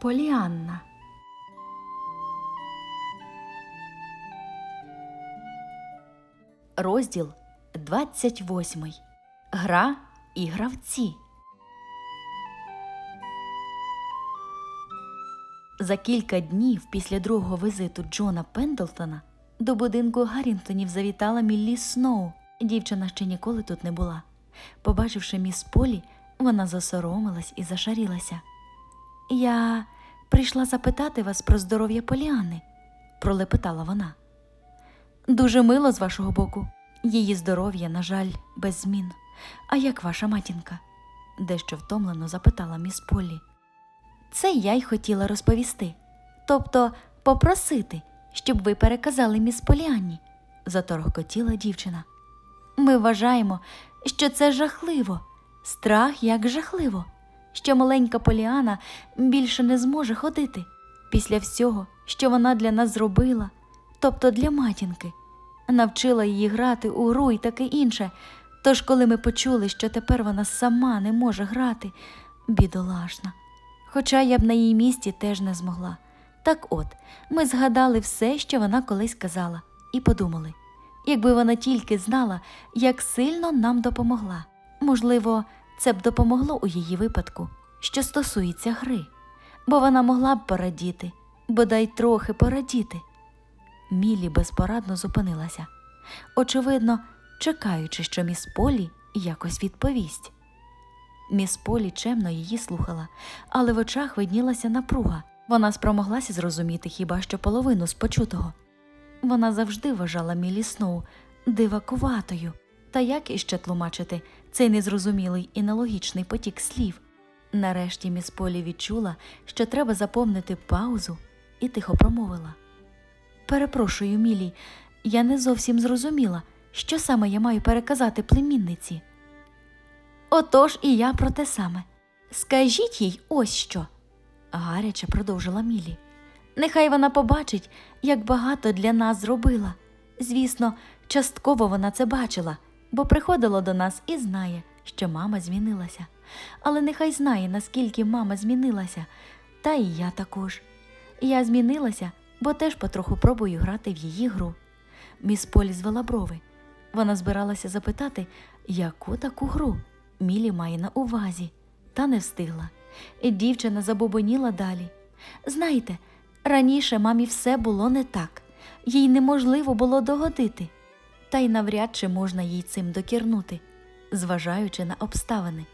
Поліанна. Розділ 28. Гра і гравці. За кілька днів після другого візиту Джона Пендлтона до будинку Гаррінтонів завітала Міллі Сноу. Дівчина ще ніколи тут не була. Побачивши міс Полі, вона засоромилась і зашарілася. Я прийшла запитати вас про здоров'я Поліани, пролепетала вона. Дуже мило з вашого боку. Її здоров'я, на жаль, без змін. А як ваша матінка? дещо втомлено запитала міс Полі. Це я й хотіла розповісти. Тобто попросити, щоб ви переказали міс Поліанні, заторгкотіла дівчина. Ми вважаємо, що це жахливо, страх як жахливо, що маленька Поліана більше не зможе ходити після всього, що вона для нас зробила, тобто для матінки, навчила її грати у гру і таке інше. Тож, коли ми почули, що тепер вона сама не може грати, бідолашна. Хоча я б на її місці теж не змогла. Так от, ми згадали все, що вона колись казала, і подумали, якби вона тільки знала, як сильно нам допомогла. Можливо, це б допомогло у її випадку, що стосується гри, бо вона могла б порадіти, бодай трохи порадіти. Мілі безпорадно зупинилася, очевидно, чекаючи, що міс Полі якось відповість. Міс Полі чемно її слухала, але в очах виднілася напруга. Вона спромоглася зрозуміти хіба що половину з почутого. Вона завжди вважала Мілі Сноу дивакуватою. Та як іще тлумачити цей незрозумілий і нелогічний потік слів? Нарешті міс Полі відчула, що треба заповнити паузу, і тихо промовила. Перепрошую, Мілі, я не зовсім зрозуміла, що саме я маю переказати племінниці. Отож і я про те саме. Скажіть їй ось що, гаряче продовжила Мілі. Нехай вона побачить, як багато для нас зробила. Звісно, частково вона це бачила, бо приходила до нас і знає, що мама змінилася. Але нехай знає, наскільки мама змінилася, та і я також. Я змінилася, бо теж потроху пробую грати в її гру. Міс Полі звела брови. Вона збиралася запитати, яку таку гру Мілі має на увазі, та не встигла. Дівчина забобоніла далі. Знаєте, раніше мамі все було не так, їй неможливо було догодити, та й навряд чи можна їй цим докірнути, зважаючи на обставини.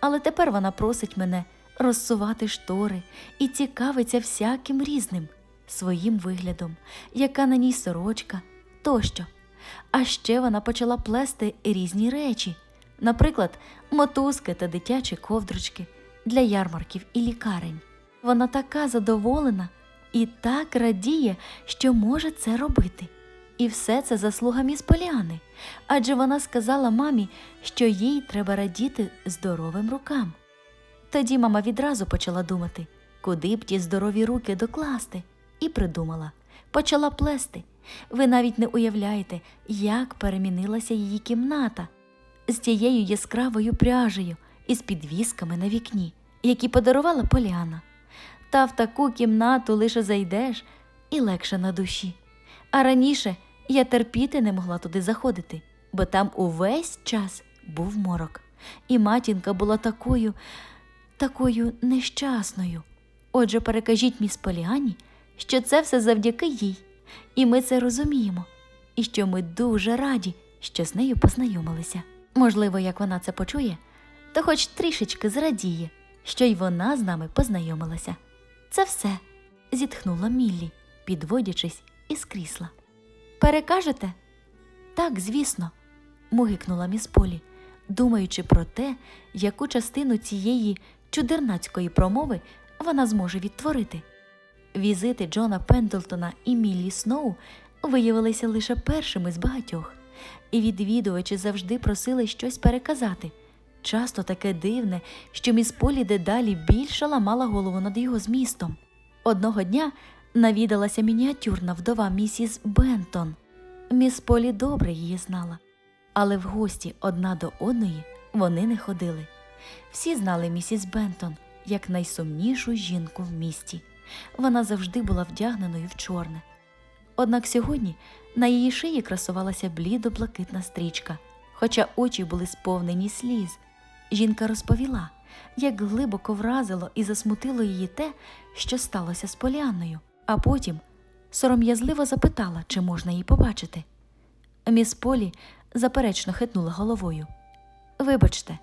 Але тепер вона просить мене розсувати штори і цікавиться всяким різним своїм виглядом, яка на ній сорочка тощо. А ще вона почала плести різні речі, наприклад, мотузки та дитячі ковдручки для ярмарків і лікарень. Вона така задоволена і так радіє, що може це робити. І все це заслуга міс Поліани, адже вона сказала мамі, що їй треба радіти здоровим рукам. Тоді мама відразу почала думати, куди б ті здорові руки докласти, і придумала, почала плести. Ви навіть не уявляєте, як перемінилася її кімната з тією яскравою пряжею і з підвісками на вікні, які подарувала Поліана. Та в таку кімнату лише зайдеш і легше на душі. А раніше я терпіти не могла туди заходити, бо там увесь час був морок, і матінка була такою, такою нещасною. Отже, перекажіть міс Поліані, що це все завдяки їй, і ми це розуміємо, і що ми дуже раді, що з нею познайомилися. Можливо, як вона це почує, то хоч трішечки зрадіє, що й вона з нами познайомилася. Це все, зітхнула Міллі, підводячись із крісла. Перекажете? Так, звісно, мугикнула міс Полі, думаючи про те, яку частину цієї чудернацької промови вона зможе відтворити. Візити Джона Пендлтона і Міллі Сноу виявилися лише першими з багатьох, і відвідувачі завжди просили щось переказати. Часто таке дивне, що міс Полі дедалі більше ламала голову над його змістом. Одного дня навідалася мініатюрна вдова місіс Бентон. Міс Полі добре її знала, але в гості одна до одної вони не ходили. Всі знали місіс Бентон як найсумнішу жінку в місті. Вона завжди була вдягненою в чорне. Однак сьогодні на її шиї красувалася блідо-блакитна стрічка, хоча очі були сповнені сліз. Жінка розповіла, як глибоко вразило і засмутило її те, що сталося з Поліанною, а потім сором'язливо запитала, чи можна її побачити. Міс Полі заперечно хитнула головою. Вибачте,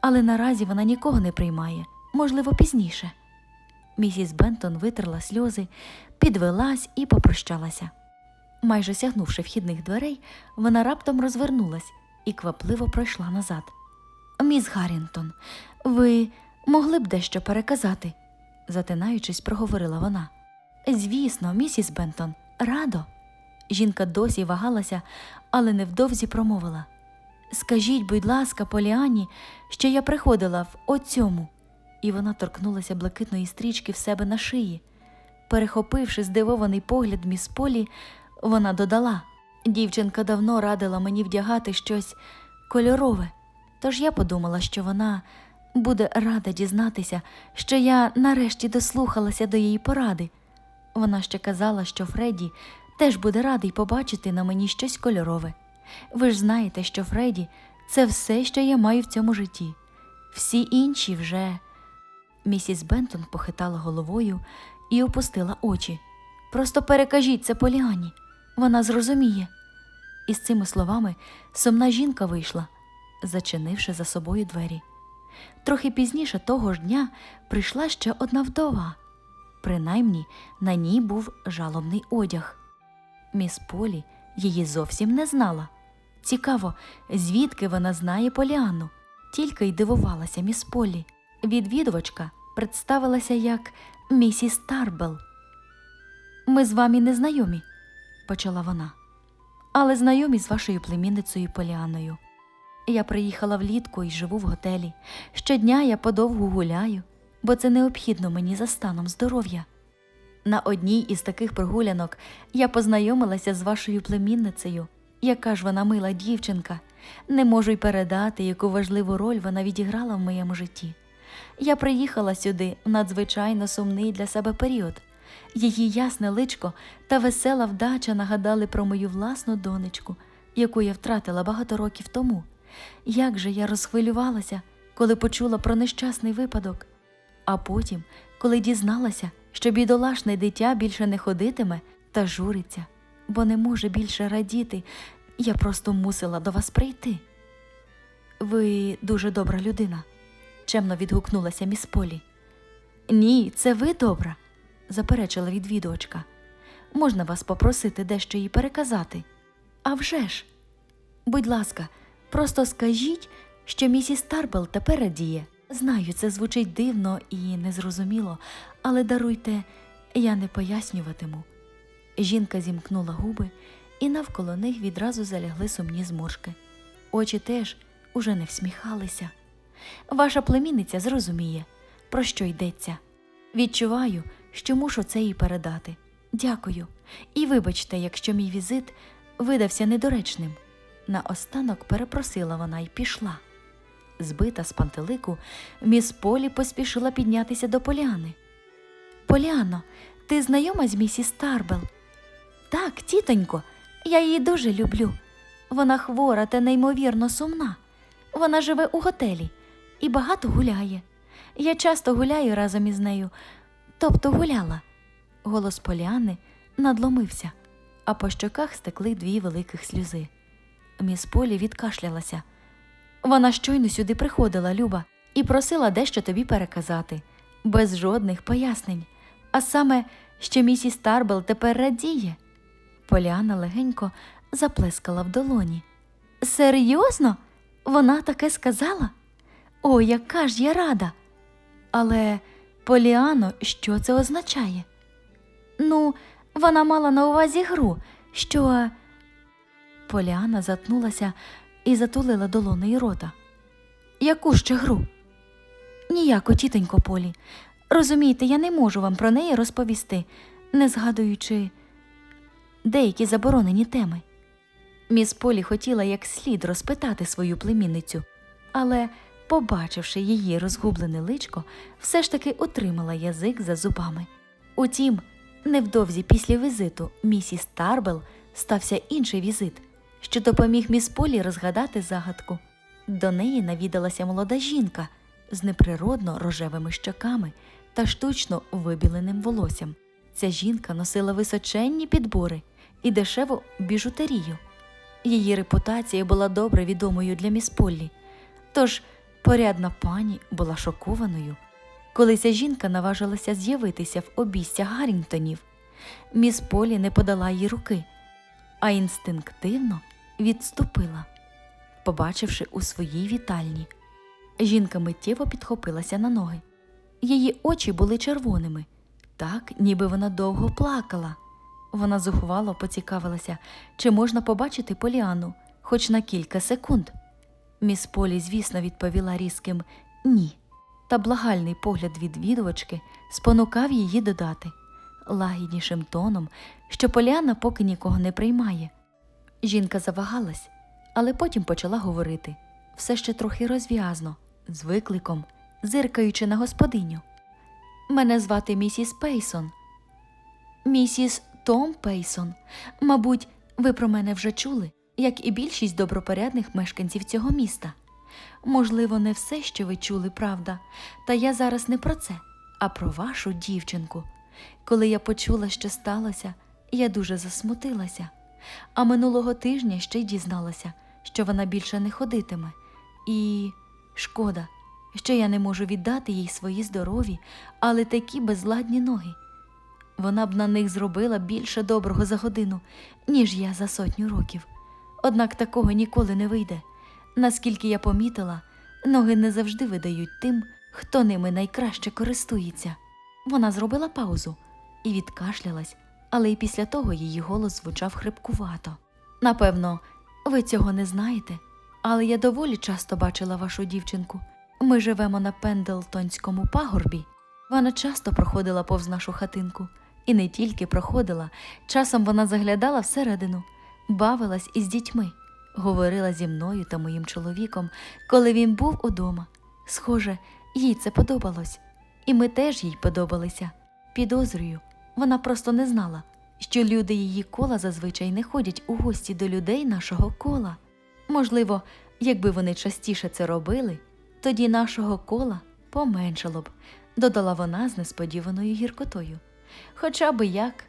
але наразі вона нікого не приймає, можливо, пізніше. Місіс Бентон витерла сльози, підвелась і попрощалася. Майже сягнувши вхідних дверей, вона раптом розвернулась і квапливо пройшла назад. Міс Гаррінтон, ви могли б дещо переказати, затинаючись, проговорила вона. Звісно, місіс Бентон, радо. Жінка досі вагалася, але невдовзі промовила. Скажіть, будь ласка, Поліані, що я приходила в оцьому. І вона торкнулася блакитної стрічки в себе на шиї. Перехопивши здивований погляд міс Полі, вона додала дівчинка давно радила мені вдягати щось кольорове, тож я подумала, що вона буде рада дізнатися, що я нарешті дослухалася до її поради. Вона ще казала, що Фредді теж буде радий побачити на мені щось кольорове. Ви ж знаєте, що Фредді це все, що я маю в цьому житті. Всі інші вже. Місіс Бентон похитала головою і опустила очі. Просто перекажіть це Поліані, вона зрозуміє. І з цими словами сумна жінка вийшла, зачинивши за собою двері. Трохи пізніше того ж дня прийшла ще одна вдова. Принаймні на ній був жалобний одяг. Міс Полі її зовсім не знала. Цікаво, звідки вона знає Поліанну, тільки й дивувалася міс Полі. Відвідувачка представилася як місіс Тарбел. Ми з вами не знайомі, почала вона, але знайомі з вашою племінницею Поліаною. Я приїхала влітку і живу в готелі. Щодня я подовгу гуляю, бо це необхідно мені за станом здоров'я. На одній із таких прогулянок я познайомилася з вашою племінницею. Яка ж вона мила дівчинка. Не можу й передати, яку важливу роль вона відіграла в моєму житті. Я приїхала сюди в надзвичайно сумний для себе період. Її ясне личко та весела вдача нагадали про мою власну донечку, яку я втратила багато років тому. Як же я розхвилювалася, коли почула про нещасний випадок. А потім, коли дізналася, що бідолашне дитя більше не ходитиме та журиться, бо не може більше радіти, я просто мусила до вас прийти. Ви дуже добра людина, чемно відгукнулася міс Полі. Ні, це ви добра, заперечила відвідувачка. Можна вас попросити дещо їй переказати? А вже ж. Будь ласка, просто скажіть, що місіс Тарбел тепер радіє. Знаю, це звучить дивно і незрозуміло, але даруйте, я не пояснюватиму. Жінка зімкнула губи, і навколо них відразу залягли сумні зморшки. Очі теж уже не всміхалися. Ваша племінниця зрозуміє, про що йдеться. Відчуваю, що мушу це їй передати. Дякую. І вибачте, якщо мій візит видався недоречним. Наостанок перепросила вона й пішла. Збита з пантелику, міс Полі поспішила піднятися до Поліани. Поліано, ти знайома з місіс Тарбел? Так, тітонько, я її дуже люблю. Вона хвора та неймовірно сумна. Вона живе у готелі і багато гуляє. Я часто гуляю разом із нею, тобто гуляла. Голос Поліани надломився, а по щоках стекли дві великих сльози. Міс Полі відкашлялася. Вона щойно сюди приходила, Люба, і просила дещо тобі переказати, без жодних пояснень. А саме, що місіс Тарбел тепер радіє. Поліана легенько заплескала в долоні. Серйозно? Вона таке сказала? О, яка ж я рада. Але, Поліано, що це означає? Ну, вона мала на увазі гру, що. Поліана затнулася і затулила долоною рота. Яку ще гру? Ніяко, тітонько Полі. Розумієте, я не можу вам про неї розповісти, не згадуючи деякі заборонені теми. Міс Полі хотіла як слід розпитати свою племінницю, але побачивши її розгублене личко, все ж таки утримала язик за зубами. Утім, невдовзі після візиту місіс Тарбел стався інший візит, що допоміг міс Полі розгадати загадку. До неї навідалася молода жінка з неприродно рожевими щоками та штучно вибіленим волоссям. Ця жінка носила височенні підбори і дешеву біжутерію. Її репутація була добре відомою для міс Поллі, тож порядна пані була шокованою. Коли ця жінка наважилася з'явитися в обійстя Гаррінгтонів, міс Полі не подала їй руки, а інстинктивно відступила, побачивши у своїй вітальні. Жінка миттєво підхопилася на ноги. Її очі були червоними, так, ніби вона довго плакала. Вона зухвало поцікавилася, чи можна побачити Поліану хоч на кілька секунд. Міс Полі, звісно, відповіла різким ні. Та благальний погляд відвідувачки спонукав її додати лагіднішим тоном, що Поліана поки нікого не приймає. Жінка завагалась, але потім почала говорити все ще трохи розв'язно, з викликом, зиркаючи на господиню. Мене звати місіс Пейсон. Місіс Том Пейсон. Мабуть, ви про мене вже чули, як і більшість добропорядних мешканців цього міста. Можливо, не все, що ви чули, правда, та я зараз не про це, а про вашу дівчинку. Коли я почула, що сталося, я дуже засмутилася. А минулого тижня ще й дізналася, що вона більше не ходитиме. І шкода, що я не можу віддати їй свої здорові, але такі безладні ноги. Вона б на них зробила більше доброго за годину, ніж я за сотню років. Однак такого ніколи не вийде. Наскільки я помітила, ноги не завжди видають тим, хто ними найкраще користується. Вона зробила паузу і відкашлялась, але й після того її голос звучав хрипкувато. Напевно, ви цього не знаєте, але я доволі часто бачила вашу дівчинку. Ми живемо на Пендлтонському пагорбі. Вона часто проходила повз нашу хатинку, і не тільки проходила, часом вона заглядала всередину, бавилась із дітьми, говорила зі мною та моїм чоловіком, коли він був удома. Схоже, їй це подобалось, і ми теж їй подобалися. Підозрюю, вона просто не знала, що люди її кола зазвичай не ходять у гості до людей нашого кола. Можливо, якби вони частіше це робили, тоді нашого кола поменшало б, додала вона з несподіваною гіркотою. Хоча би як,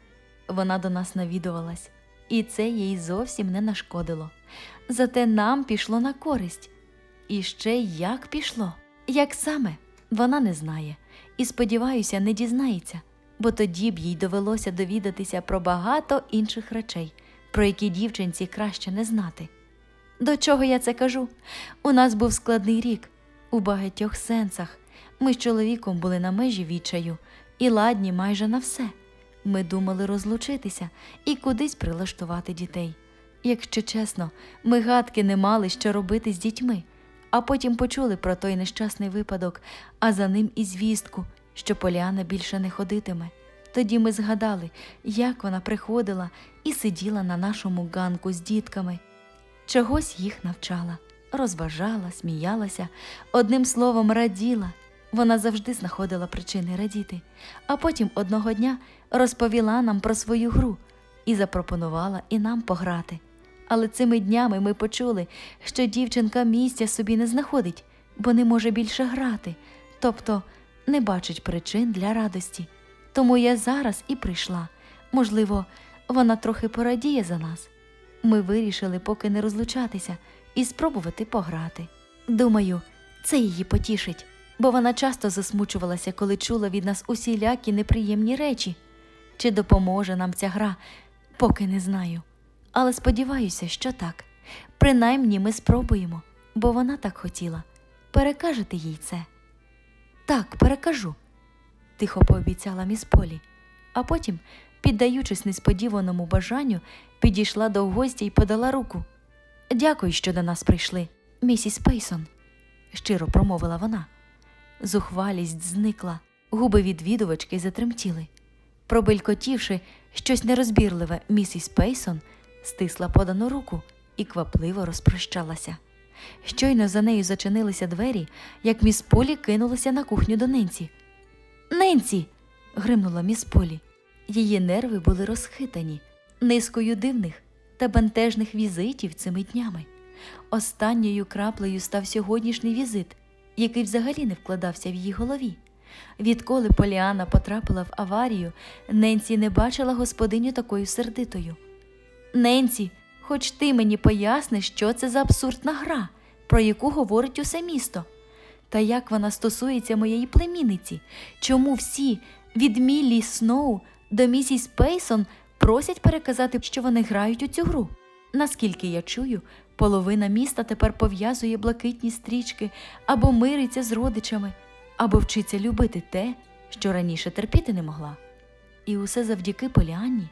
вона до нас навідувалась, і це їй зовсім не нашкодило. Зате нам пішло на користь. І ще як пішло, як саме, вона не знає, і, сподіваюся, не дізнається, бо тоді б їй довелося довідатися про багато інших речей, про які дівчинці краще не знати. До чого я це кажу? У нас був складний рік у багатьох сенсах. Ми з чоловіком були на межі відчаю і ладні майже на все. Ми думали розлучитися і кудись прилаштувати дітей. Якщо чесно, ми гадки не мали, що робити з дітьми, а потім почули про той нещасний випадок, а за ним і звістку, що Поліана більше не ходитиме. Тоді ми згадали, як вона приходила і сиділа на нашому ганку з дітками, чогось їх навчала, розважала, сміялася, одним словом, раділа. Вона завжди знаходила причини радіти, а потім одного дня розповіла нам про свою гру і запропонувала і нам пограти. Але цими днями ми почули, що дівчинка місця собі не знаходить, бо не може більше грати, тобто не бачить причин для радості. Тому я зараз і прийшла. Можливо, вона трохи порадіє за нас. Ми вирішили поки не розлучатися і спробувати пограти. Думаю, це її потішить, бо вона часто засмучувалася, коли чула від нас усілякі неприємні речі. Чи допоможе нам ця гра, поки не знаю. Але сподіваюся, що так. Принаймні ми спробуємо, бо вона так хотіла. Перекажете їй це. Так, перекажу, тихо пообіцяла міс Полі, а потім, піддаючись несподіваному бажанню, підійшла до гостя і подала руку. Дякую, що до нас прийшли, місіс Пейсон, щиро промовила вона. Зухвалість зникла, губи відвідувачки затремтіли. Пробелькотівши щось нерозбірливе, місіс Пейсон стисла подану руку і квапливо розпрощалася. Щойно за нею зачинилися двері, як міс Полі кинулася на кухню до Ненсі. Ненсі. гримнула міс Полі. Її нерви були розхитані низкою дивних та бентежних візитів цими днями. Останньою краплею став сьогоднішній візит, який взагалі не вкладався в її голові. Відколи Поліана потрапила в аварію, Ненсі не бачила господиню такою сердитою. Ненсі, хоч ти мені поясниш, що це за абсурдна гра, про яку говорить усе місто. Та як вона стосується моєї племінниці? Чому всі, від Міллі Сноу до місіс Пейсон, просять переказати, що вони грають у цю гру? Наскільки я чую, половина міста тепер пов'язує блакитні стрічки або мириться з родичами, або вчиться любити те, що раніше терпіти не могла. І усе завдяки Поліанні.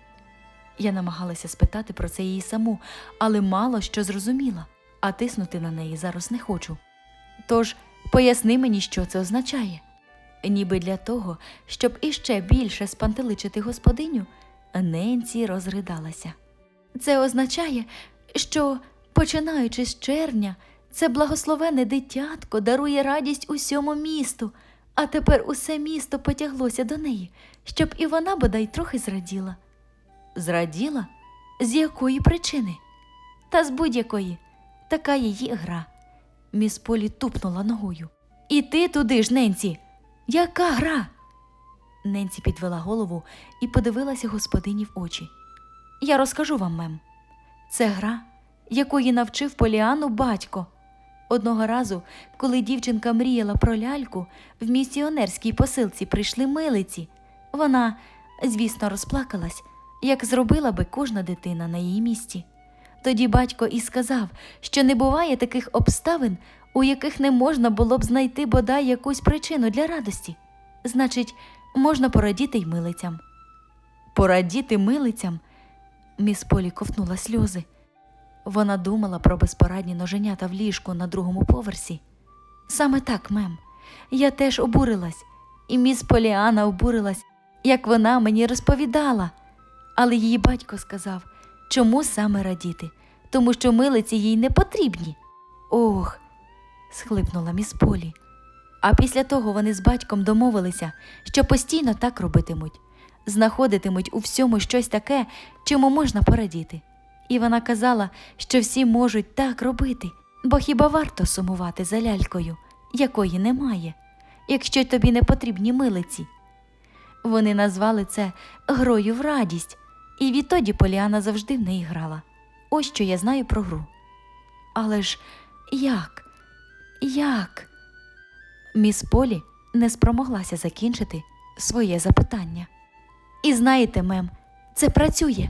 Я намагалася спитати про це її саму, але мало що зрозуміла, а тиснути на неї зараз не хочу. Тож поясни мені, що це означає. Ніби для того, щоб іще більше спантеличити господиню, Ненці розридалася. Це означає, що, починаючи з червня, це благословене дитятко дарує радість усьому місту, а тепер усе місто потяглося до неї, щоб і вона бодай трохи зраділа. Зраділа? З якої причини? Та з будь-якої. Така її гра. Міс Полі тупнула ногою. І ти туди ж, Ненці. Яка гра? Ненці підвела голову і подивилася господині в очі. Я розкажу вам, мем. Це гра, якої навчив Поліану батько. Одного разу, коли дівчинка мріяла про ляльку, в місіонерській посилці прийшли милиці. Вона, звісно, розплакалась, як зробила би кожна дитина на її місці. Тоді батько і сказав, що не буває таких обставин, у яких не можна було б знайти бодай якусь причину для радості. Значить, можна порадіти й милицям. Порадіти милицям? Міс Полі ковтнула сльози. Вона думала про безпорадні ноженята в ліжку на другому поверсі. Саме так, мем. Я теж обурилась, і міс Поліана обурилась, як вона мені розповідала. Але її батько сказав, чому саме радіти, тому що милиці їй не потрібні. Ох, схлипнула міс Полі. А після того вони з батьком домовилися, що постійно так робитимуть, знаходитимуть у всьому щось таке, чому можна порадіти. І вона казала, що всі можуть так робити, бо хіба варто сумувати за лялькою, якої немає, якщо тобі не потрібні милиці. Вони назвали це грою в радість, і відтоді Поліана завжди в неї грала. Ось що я знаю про гру. Але ж як? Як? Міс Полі не спромоглася закінчити своє запитання. І знаєте, мем, це працює,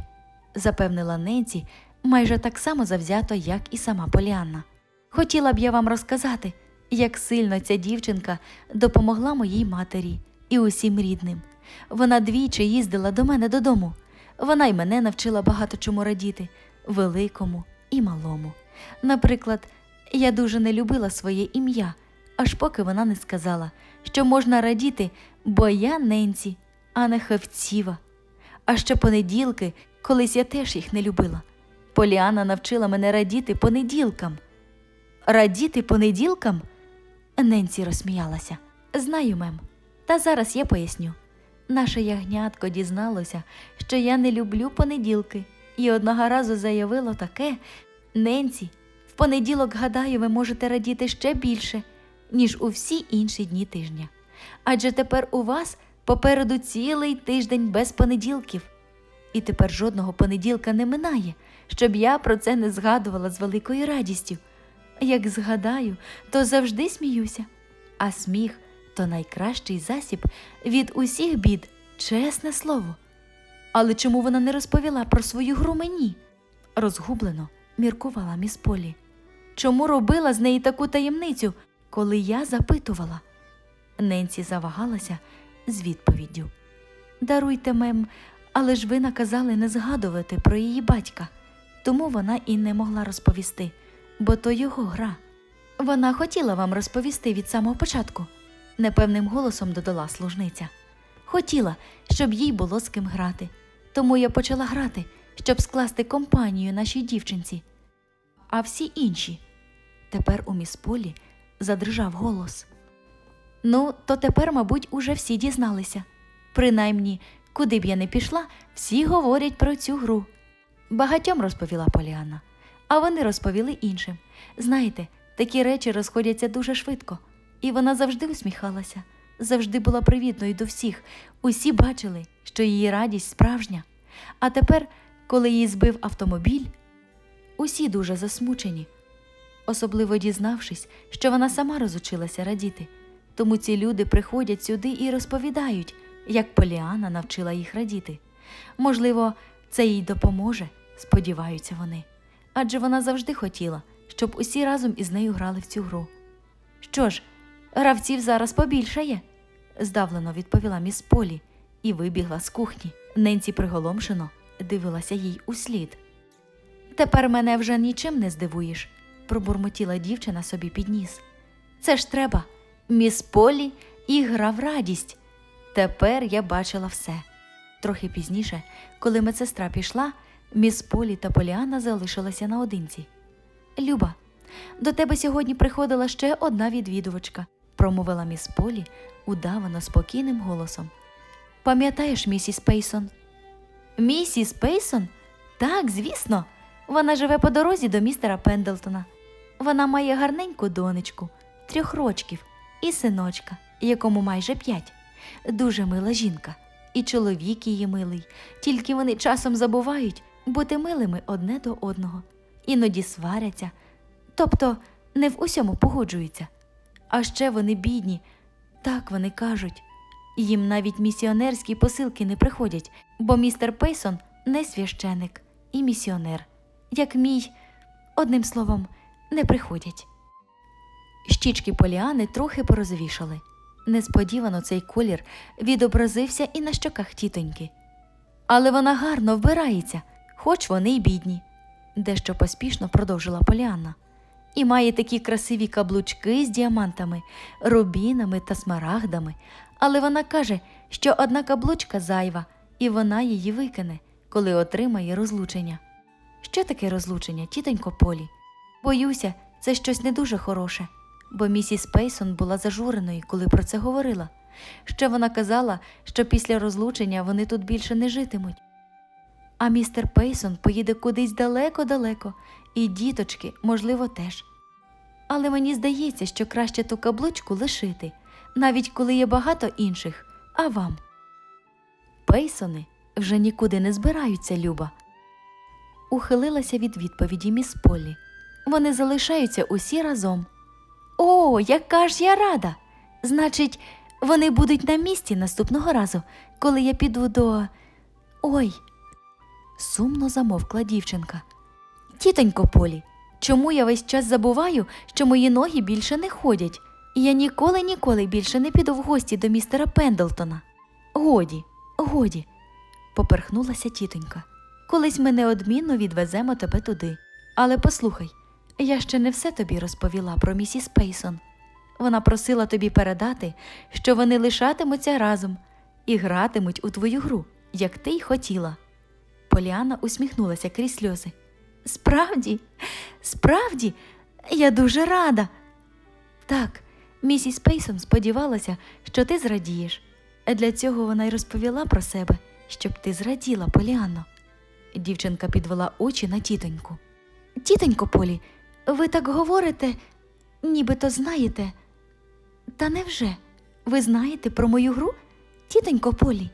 запевнила Ненсі майже так само завзято, як і сама Поліанна. Хотіла б я вам розказати, як сильно ця дівчинка допомогла моїй матері і усім рідним. Вона двічі їздила до мене додому. Вона й мене навчила багато чому радіти, великому і малому. Наприклад, я дуже не любила своє ім'я, аж поки вона не сказала, що можна радіти, бо я Ненсі, а не Хевціва. А ще понеділки, колись я теж їх не любила. Поліана навчила мене радіти понеділкам. Радіти понеділкам? Ненсі розсміялася. Знаю, мем. Та зараз я поясню. Наше ягнятко дізналося, що я не люблю понеділки, і одного разу заявило таке Ненсі, в понеділок, гадаю, ви можете радіти ще більше, ніж у всі інші дні тижня. Адже тепер у вас попереду цілий тиждень без понеділків. І тепер жодного понеділка не минає, щоб я про це не згадувала з великою радістю. Як згадаю, то завжди сміюся, а сміх то найкращий засіб від усіх бід, чесне слово. Але чому вона не розповіла про свою гру мені? Розгублено міркувала міс Полі. Чому робила з неї таку таємницю, коли я запитувала? Ненсі завагалася з відповіддю. Даруйте, мем, але ж ви наказали не згадувати про її батька, тому вона і не могла розповісти, бо то його гра. Вона хотіла вам розповісти від самого початку, непевним голосом додала служниця. Хотіла, щоб їй було з ким грати. Тому я почала грати, щоб скласти компанію нашій дівчинці. А всі інші. Тепер у міс Полі задрижав голос. Ну, то тепер, мабуть, уже всі дізналися. Принаймні, куди б я не пішла, всі говорять про цю гру. Багатьом розповіла Поліанна, а вони розповіли іншим. Знаєте, такі речі розходяться дуже швидко, і вона завжди усміхалася, завжди була привітною до всіх. Усі бачили, що її радість справжня. А тепер, коли її збив автомобіль, усі дуже засмучені, особливо дізнавшись, що вона сама розучилася радіти. Тому ці люди приходять сюди і розповідають, як Поліана навчила їх радіти. Можливо, це їй допоможе, сподіваються вони. Адже вона завжди хотіла, щоб усі разом із нею грали в цю гру. Що ж, гравців зараз побільшає, здавлено відповіла міс Полі і вибігла з кухні. Ненці приголомшено дивилася їй услід. Тепер мене вже нічим не здивуєш, пробурмотіла дівчина собі під ніс. Це ж треба. Міс Полі і гра в радість. Тепер я бачила все. Трохи пізніше, коли медсестра пішла, міс Полі та Поліана залишилися наодинці. Люба, до тебе сьогодні приходила ще одна відвідувачка, промовила міс Полі удавано спокійним голосом. Пам'ятаєш, місіс Пейсон? Місіс Пейсон? Так, звісно. Вона живе по дорозі до містера Пендлтона. Вона має гарненьку донечку, трьох рочків, і синочка, якому майже п'ять. Дуже мила жінка, і чоловік її милий, тільки вони часом забувають бути милими одне до одного, іноді сваряться, тобто не в усьому погоджуються. А ще вони бідні, так вони кажуть. Їм навіть місіонерські посилки не приходять, бо містер Пейсон не священик і місіонер, як мій, одним словом, не приходять. Щічки Поліани трохи порозовішали. Несподівано цей колір відобразився і на щоках тітоньки. Але вона гарно вбирається, хоч вони й бідні, дещо поспішно продовжила Поліанна. І має такі красиві каблучки з діамантами, рубінами та смарагдами. Але вона каже, що одна каблучка зайва, і вона її викине, коли отримає розлучення. Що таке розлучення, тітонько Полі? Боюся, це щось не дуже хороше, бо місіс Пейсон була зажуреною, коли про це говорила. Ще вона казала, що після розлучення вони тут більше не житимуть. А містер Пейсон поїде кудись далеко-далеко, і діточки, можливо, теж. Але мені здається, що краще ту каблучку лишити, навіть коли є багато інших, а вам. Пейсони вже нікуди не збираються, Люба. Ухилилася від відповіді міс Полі. Вони залишаються усі разом. О, яка ж я рада! Значить, вони будуть на місці наступного разу, коли я піду до. Ой. Сумно замовкла дівчинка. Тітонько Полі, чому я весь час забуваю, що мої ноги більше не ходять, і я ніколи ніколи більше не піду в гості до містера Пендлтона. Годі, годі, поперхнулася тітонька. Колись ми неодмінно відвеземо тебе туди. Але послухай, я ще не все тобі розповіла про місіс Пейсон. Вона просила тобі передати, що вони лишатимуться разом і гратимуть у твою гру, як ти й хотіла. Поліана усміхнулася крізь сльози. Справді, справді, я дуже рада. Так, місіс Пейсон сподівалася, що ти зрадієш. Для цього вона й розповіла про себе, щоб ти зраділа, Поліанно. Дівчинка підвела очі на тітоньку. Тітонько Полі, ви так говорите, нібито знаєте. Та невже? Ви знаєте про мою гру, тітонько Полі?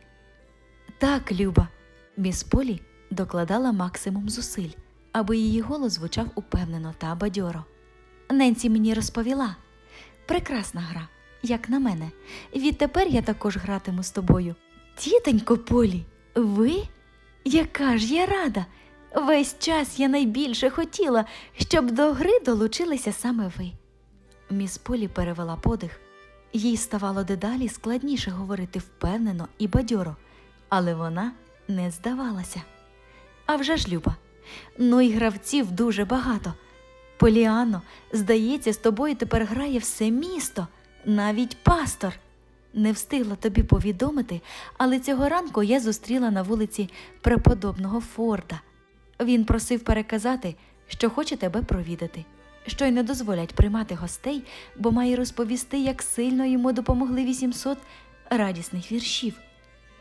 Так, Люба, міс Полі докладала максимум зусиль, аби її голос звучав упевнено та бадьоро. Ненці мені розповіла. Прекрасна гра, як на мене. Відтепер я також гратиму з тобою. Тітонько Полі, ви? Яка ж я рада! Весь час я найбільше хотіла, щоб до гри долучилися саме ви. Міс Полі перевела подих. Їй ставало дедалі складніше говорити впевнено і бадьоро, але вона не здавалася. А вже ж, Люба, ну і гравців дуже багато. Поліано, здається, з тобою тепер грає все місто, навіть пастор. Не встигла тобі повідомити, але цього ранку я зустріла на вулиці преподобного Форда. Він просив переказати, що хоче тебе провідати. що й не дозволять приймати гостей, бо має розповісти, як сильно йому допомогли 800 радісних віршів.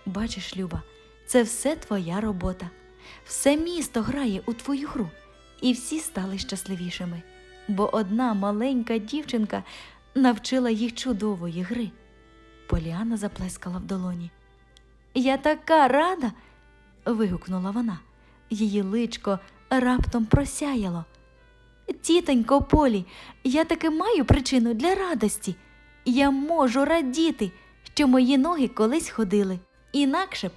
Бачиш, Люба, це все твоя робота. Все місто грає у твою гру, і всі стали щасливішими, бо одна маленька дівчинка навчила їх чудової гри. Поліана заплескала в долоні. Я така рада. вигукнула вона. Її личко раптом просяяло. Тітонько Полі, я таки маю причину для радості. Я можу радіти, що мої ноги колись ходили, інакше б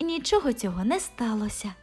нічого цього не сталося.